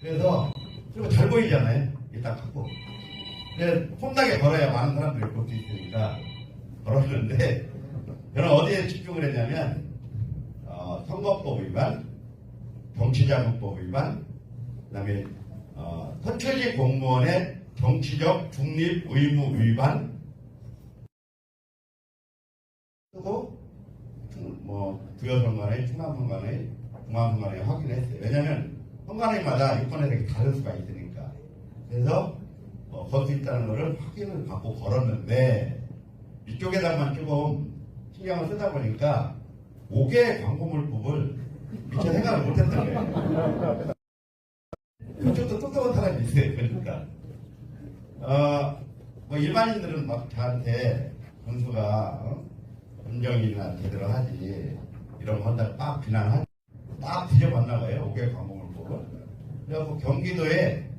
그래서 그리고 잘 보이잖아요. 이딱 갖고. 근데 폼나게 걸어야 많은 사람들이 볼 수 있으니까 걸었는데 저는 어디에 집중을 했냐면 어, 선거법 위반, 정치자금법 위반, 그다음에 어, 서철지 공무원의 정치적 중립 의무 위반 그리고 뭐 부여선관위, 충남선관위, 중앙선관위 확인했어요. 왜냐하면 선관위마다 유권의색이 다를 수가 있으니까. 그래서 어, 걸수 있다는 것을 확인을 받고 걸었는데 이쪽에다만 조금 신경을 쓰다 보니까 5개의 광고물법을 미처 생각을 못했던 거예요. 그쪽도 똑똑한 사람이 있어요. 그러니까. 어, 뭐 일반인들은 막 저한테 군수가 어? 운정이나 제대로 하지 이런 거 한다고 막 비난하지 딱 뒤져봤나 봐요. 5개 광고물법을. 그래갖고 경기도에